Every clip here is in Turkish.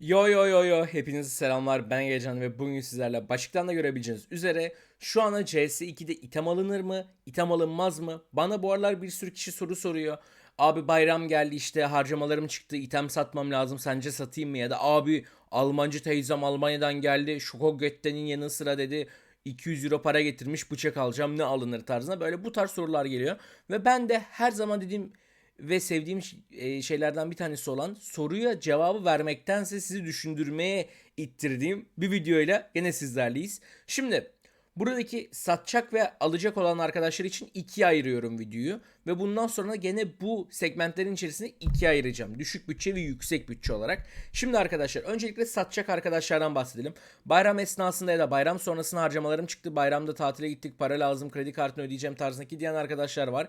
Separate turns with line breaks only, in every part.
Yo yo yo yo. Hepinize selamlar. Ben Gecan ve bugün sizlerle başlıktan da görebileceğiniz üzere şu ana CS2'de item alınır mı item alınmaz mı? Bana bu aralar bir sürü kişi soru soruyor. Abi bayram geldi işte harcamalarım çıktı item satmam lazım sence satayım mı? Ya da abi Almancı teyzem Almanya'dan geldi şoko göttenin yanı sıra dedi 200 euro para getirmiş bıçak alacağım ne alınır tarzına. Böyle bu tarz sorular geliyor. Ve ben de her zaman dediğim ve sevdiğim e, şeylerden bir tanesi olan soruya cevabı vermektense sizi düşündürmeye ittirdiğim bir videoyla gene sizlerleyiz. Şimdi buradaki satacak ve alacak olan arkadaşlar için ikiye ayırıyorum videoyu ve bundan sonra gene bu segmentlerin içerisinde ikiye ayıracağım. Düşük bütçe ve yüksek bütçe olarak. Şimdi arkadaşlar öncelikle satacak arkadaşlardan bahsedelim. Bayram esnasında ya da bayram sonrasında harcamalarım çıktı. Bayramda tatile gittik para lazım kredi kartını ödeyeceğim tarzındaki diyen arkadaşlar var.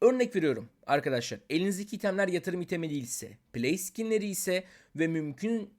Örnek veriyorum arkadaşlar. Elinizdeki itemler yatırım itemi değilse, play skinleri ise ve mümkün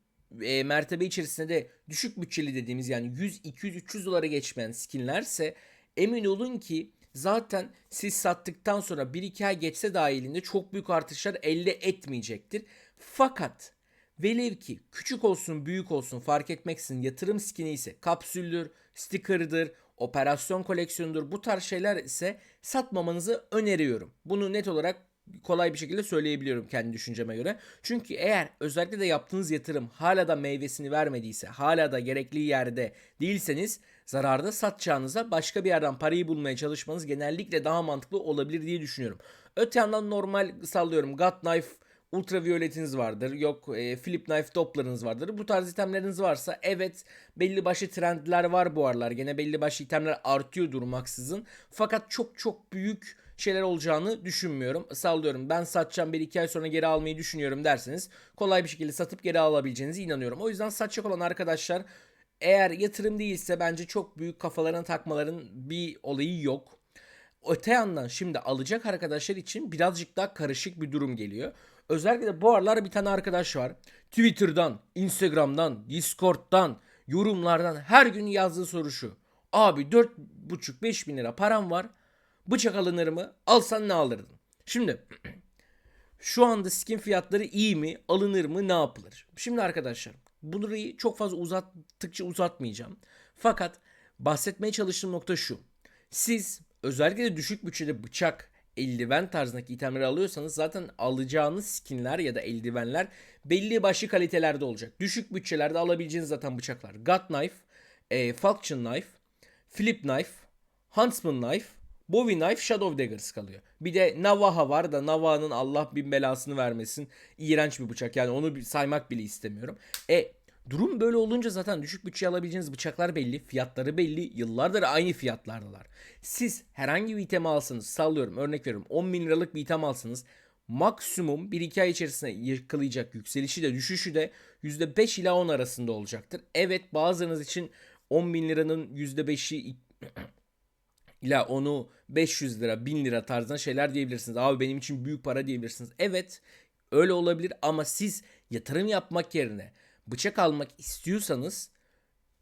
e, mertebe içerisinde de düşük bütçeli dediğimiz yani 100, 200, 300 dolara geçmeyen skinlerse emin olun ki zaten siz sattıktan sonra 1-2 ay geçse dahilinde çok büyük artışlar elde etmeyecektir. Fakat Velev ki küçük olsun büyük olsun fark etmeksizin yatırım skini ise kapsüldür, sticker'dır, operasyon koleksiyonudur bu tarz şeyler ise satmamanızı öneriyorum. Bunu net olarak kolay bir şekilde söyleyebiliyorum kendi düşünceme göre. Çünkü eğer özellikle de yaptığınız yatırım hala da meyvesini vermediyse, hala da gerekli yerde değilseniz zararda satacağınıza başka bir yerden parayı bulmaya çalışmanız genellikle daha mantıklı olabilir diye düşünüyorum. Öte yandan normal sallıyorum God Knife ultravioletiniz vardır. Yok e, flip knife doppler'ınız vardır. Bu tarz itemleriniz varsa evet belli başlı trendler var bu aralar. Gene belli başlı itemler artıyor durmaksızın. Fakat çok çok büyük şeyler olacağını düşünmüyorum. Sallıyorum ben satacağım bir iki ay sonra geri almayı düşünüyorum derseniz kolay bir şekilde satıp geri alabileceğinize inanıyorum. O yüzden satacak olan arkadaşlar eğer yatırım değilse bence çok büyük kafalarına takmaların bir olayı yok. Öte yandan şimdi alacak arkadaşlar için birazcık daha karışık bir durum geliyor. Özellikle bu aralar bir tane arkadaş var. Twitter'dan, Instagram'dan, Discord'dan, yorumlardan her gün yazdığı soru şu. Abi 4,5-5 bin lira param var. Bıçak alınır mı? Alsan ne alırdın? Şimdi şu anda skin fiyatları iyi mi? Alınır mı? Ne yapılır? Şimdi arkadaşlar burayı çok fazla uzattıkça uzatmayacağım. Fakat bahsetmeye çalıştığım nokta şu. Siz özellikle de düşük bütçede bıçak, eldiven tarzındaki itemleri alıyorsanız zaten alacağınız skinler ya da eldivenler belli başlı kalitelerde olacak. Düşük bütçelerde alabileceğiniz zaten bıçaklar. God Knife, e, Falchion Knife, Flip Knife, Huntsman Knife, Bowie Knife, Shadow Daggers kalıyor. Bir de Navaha var da Navaha'nın Allah bin belasını vermesin. İğrenç bir bıçak yani onu saymak bile istemiyorum. E durum böyle olunca zaten düşük bütçe alabileceğiniz bıçaklar belli, fiyatları belli, yıllardır aynı fiyatlardalar. Siz herhangi bir item alsanız sallıyorum örnek veriyorum 10 bin liralık bir item alsanız maksimum 1-2 ay içerisinde yakalayacak yükselişi de düşüşü de %5 ila 10 arasında olacaktır. Evet bazılarınız için 10 bin liranın %5'i ila onu 500 lira 1000 lira tarzında şeyler diyebilirsiniz. Abi benim için büyük para diyebilirsiniz. Evet öyle olabilir ama siz yatırım yapmak yerine bıçak almak istiyorsanız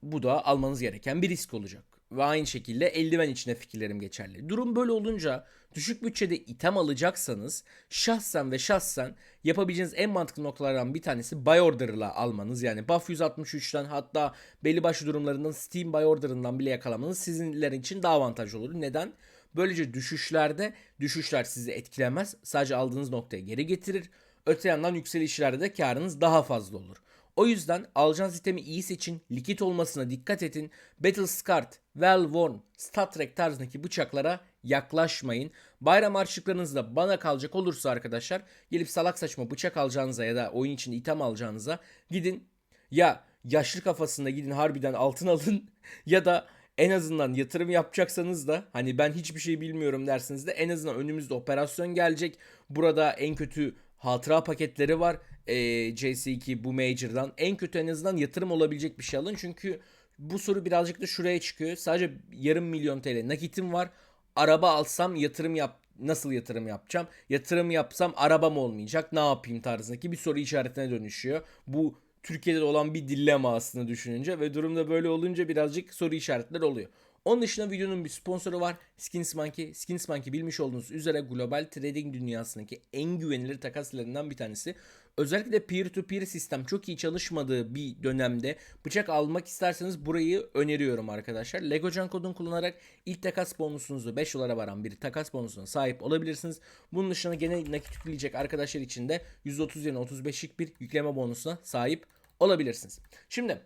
bu da almanız gereken bir risk olacak. Ve aynı şekilde eldiven içine fikirlerim geçerli. Durum böyle olunca düşük bütçede item alacaksanız şahsen ve şahsen yapabileceğiniz en mantıklı noktalardan bir tanesi buy order'la almanız. Yani buff 163'ten hatta belli başlı durumlarından Steam buy order'ından bile yakalamanız sizinler için daha avantajlı olur. Neden? Böylece düşüşlerde düşüşler sizi etkilemez. Sadece aldığınız noktaya geri getirir. Öte yandan yükselişlerde de karınız daha fazla olur. O yüzden alacağınız itemi iyi seçin, likit olmasına dikkat edin. Battle Scarred, Well Worn, Star Trek tarzındaki bıçaklara yaklaşmayın. Bayram harçlıklarınızda bana kalacak olursa arkadaşlar gelip salak saçma bıçak alacağınıza ya da oyun içinde item alacağınıza gidin ya yaşlı kafasında gidin harbiden altın alın ya da en azından yatırım yapacaksanız da hani ben hiçbir şey bilmiyorum dersiniz de en azından önümüzde operasyon gelecek. Burada en kötü hatıra paketleri var. Ee, CS2 bu Major'dan. En kötü en azından yatırım olabilecek bir şey alın. Çünkü bu soru birazcık da şuraya çıkıyor. Sadece yarım milyon TL nakitim var. Araba alsam yatırım yap nasıl yatırım yapacağım? Yatırım yapsam arabam olmayacak. Ne yapayım tarzındaki bir soru işaretine dönüşüyor. Bu Türkiye'de de olan bir dillema aslında düşününce ve durumda böyle olunca birazcık soru işaretler oluyor. Onun dışında videonun bir sponsoru var. Skins Monkey. Skins Monkey bilmiş olduğunuz üzere global trading dünyasındaki en güvenilir takas bir tanesi. Özellikle de peer to peer sistem çok iyi çalışmadığı bir dönemde bıçak almak isterseniz burayı öneriyorum arkadaşlar. Legocan kodunu kullanarak ilk takas bonusunuzu 5 dolara varan bir takas bonusuna sahip olabilirsiniz. Bunun dışında gene nakit yükleyecek arkadaşlar için de %30 yerine 35'lik bir yükleme bonusuna sahip olabilirsiniz. Şimdi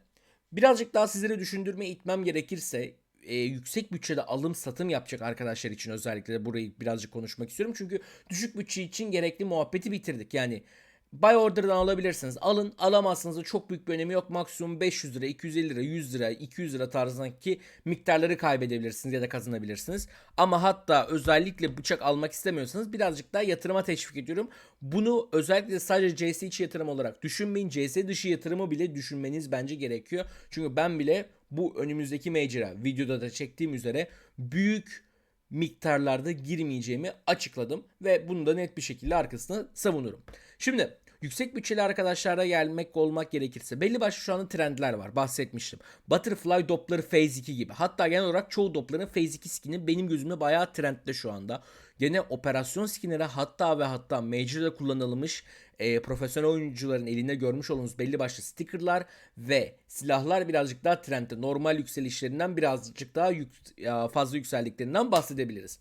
birazcık daha sizlere düşündürme itmem gerekirse e, yüksek bütçede alım satım yapacak arkadaşlar için özellikle burayı birazcık konuşmak istiyorum. Çünkü düşük bütçe için gerekli muhabbeti bitirdik. Yani buy order'dan alabilirsiniz. Alın alamazsınız da çok büyük bir önemi yok. Maksimum 500 lira, 250 lira, 100 lira, 200 lira tarzındaki miktarları kaybedebilirsiniz ya da kazanabilirsiniz. Ama hatta özellikle bıçak almak istemiyorsanız birazcık daha yatırıma teşvik ediyorum. Bunu özellikle sadece CS içi yatırım olarak düşünmeyin. CS dışı yatırımı bile düşünmeniz bence gerekiyor. Çünkü ben bile bu önümüzdeki Major'a videoda da çektiğim üzere büyük miktarlarda girmeyeceğimi açıkladım ve bunu da net bir şekilde arkasına savunurum. Şimdi yüksek bütçeli arkadaşlara gelmek olmak gerekirse belli başlı şu anda trendler var bahsetmiştim. Butterfly Doppler Phase 2 gibi hatta genel olarak çoğu Doppler'ın Phase 2 skin'i benim gözümde bayağı trendde şu anda. Gene operasyon skinleri hatta ve hatta Major'da kullanılmış e, profesyonel oyuncuların elinde görmüş olduğunuz belli başlı stickerlar ve silahlar birazcık daha trendde. Normal yükselişlerinden birazcık daha yük, fazla yükseldiklerinden bahsedebiliriz.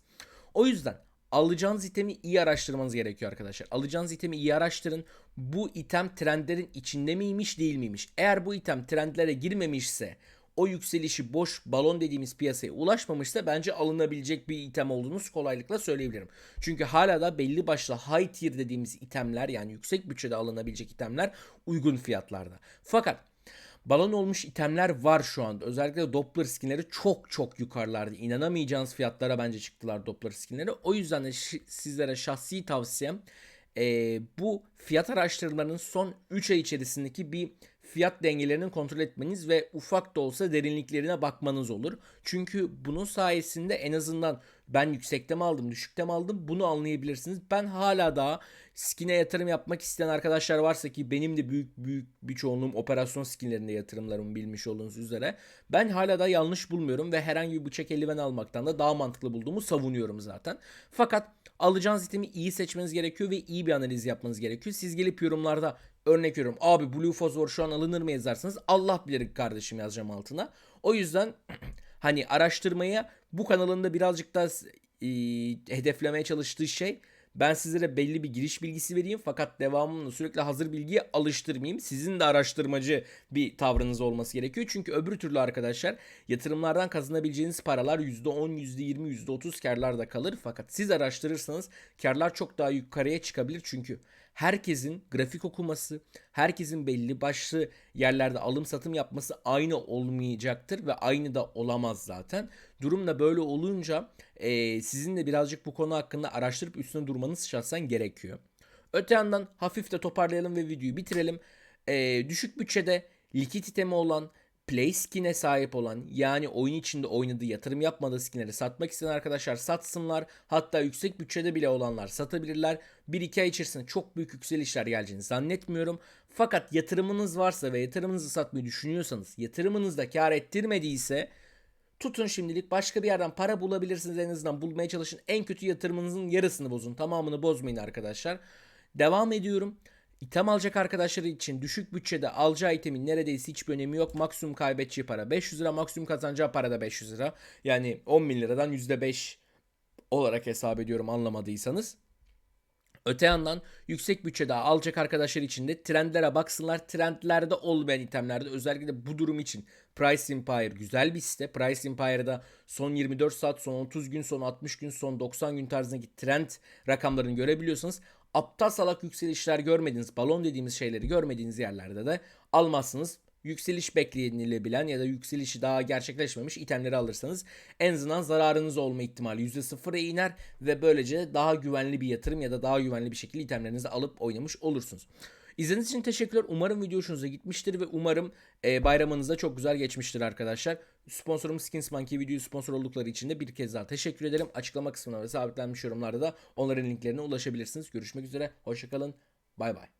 O yüzden alacağınız itemi iyi araştırmanız gerekiyor arkadaşlar. Alacağınız itemi iyi araştırın. Bu item trendlerin içinde miymiş değil miymiş? Eğer bu item trendlere girmemişse o yükselişi boş balon dediğimiz piyasaya ulaşmamışsa bence alınabilecek bir item olduğunu kolaylıkla söyleyebilirim. Çünkü hala da belli başlı high tier dediğimiz itemler yani yüksek bütçede alınabilecek itemler uygun fiyatlarda. Fakat balon olmuş itemler var şu anda. Özellikle Doppler skinleri çok çok yukarılarda. İnanamayacağınız fiyatlara bence çıktılar Doppler skinleri. O yüzden de sizlere şahsi tavsiyem e, bu fiyat araştırmalarının son 3 ay içerisindeki bir fiyat dengelerinin kontrol etmeniz ve ufak da olsa derinliklerine bakmanız olur. Çünkü bunun sayesinde en azından ben yüksekte mi aldım, düşükte mi aldım bunu anlayabilirsiniz. Ben hala daha skin'e yatırım yapmak isteyen arkadaşlar varsa ki benim de büyük büyük bir çoğunluğum operasyon skinlerinde yatırımlarımı bilmiş olduğunuz üzere. Ben hala da yanlış bulmuyorum ve herhangi bir bıçak eldiven almaktan da daha mantıklı bulduğumu savunuyorum zaten. Fakat alacağınız itemi iyi seçmeniz gerekiyor ve iyi bir analiz yapmanız gerekiyor. Siz gelip yorumlarda örnek veriyorum abi Blue Phosphor şu an alınır mı yazarsanız Allah bilir kardeşim yazacağım altına. O yüzden hani araştırmaya bu kanalında birazcık daha e, hedeflemeye çalıştığı şey ben sizlere belli bir giriş bilgisi vereyim fakat devamında sürekli hazır bilgiye alıştırmayayım. Sizin de araştırmacı bir tavrınız olması gerekiyor. Çünkü öbür türlü arkadaşlar yatırımlardan kazanabileceğiniz paralar %10, %20, %30 karlarda kalır. Fakat siz araştırırsanız karlar çok daha yukarıya çıkabilir. Çünkü herkesin grafik okuması, herkesin belli başlı yerlerde alım satım yapması aynı olmayacaktır ve aynı da olamaz zaten. Durum da böyle olunca e, sizin de birazcık bu konu hakkında araştırıp üstüne durmanız şahsen gerekiyor. Öte yandan hafif de toparlayalım ve videoyu bitirelim. E, düşük bütçede likit itemi olan play skin'e sahip olan yani oyun içinde oynadığı yatırım yapmadığı skinleri satmak isteyen arkadaşlar satsınlar. Hatta yüksek bütçede bile olanlar satabilirler. 1-2 ay içerisinde çok büyük yükselişler geleceğini zannetmiyorum. Fakat yatırımınız varsa ve yatırımınızı satmayı düşünüyorsanız yatırımınızda kar ettirmediyse Tutun şimdilik başka bir yerden para bulabilirsiniz en azından bulmaya çalışın. En kötü yatırımınızın yarısını bozun. Tamamını bozmayın arkadaşlar. Devam ediyorum. İtem alacak arkadaşlar için düşük bütçede alacağı itemin neredeyse hiçbir önemi yok. Maksimum kaybedeceği para 500 lira. Maksimum kazanacağı para da 500 lira. Yani 10 bin liradan %5 olarak hesap ediyorum anlamadıysanız. Öte yandan yüksek bütçede alacak arkadaşlar için de trendlere baksınlar. Trendlerde olmayan itemlerde özellikle bu durum için Price Empire güzel bir site. Price Empire'da son 24 saat, son 30 gün, son 60 gün, son 90 gün tarzındaki trend rakamlarını görebiliyorsanız aptal salak yükselişler görmediğiniz, balon dediğimiz şeyleri görmediğiniz yerlerde de almazsınız. Yükseliş beklenilebilen ya da yükselişi daha gerçekleşmemiş itemleri alırsanız en azından zararınız olma ihtimali %0'a iner ve böylece daha güvenli bir yatırım ya da daha güvenli bir şekilde itemlerinizi alıp oynamış olursunuz. İzlediğiniz için teşekkürler. Umarım video hoşunuza gitmiştir ve umarım e, bayramınızda çok güzel geçmiştir arkadaşlar. Sponsorum Skins Monkey videoyu sponsor oldukları için de bir kez daha teşekkür ederim. Açıklama kısmına ve sabitlenmiş yorumlarda da onların linklerine ulaşabilirsiniz. Görüşmek üzere. Hoşçakalın. Bay bay.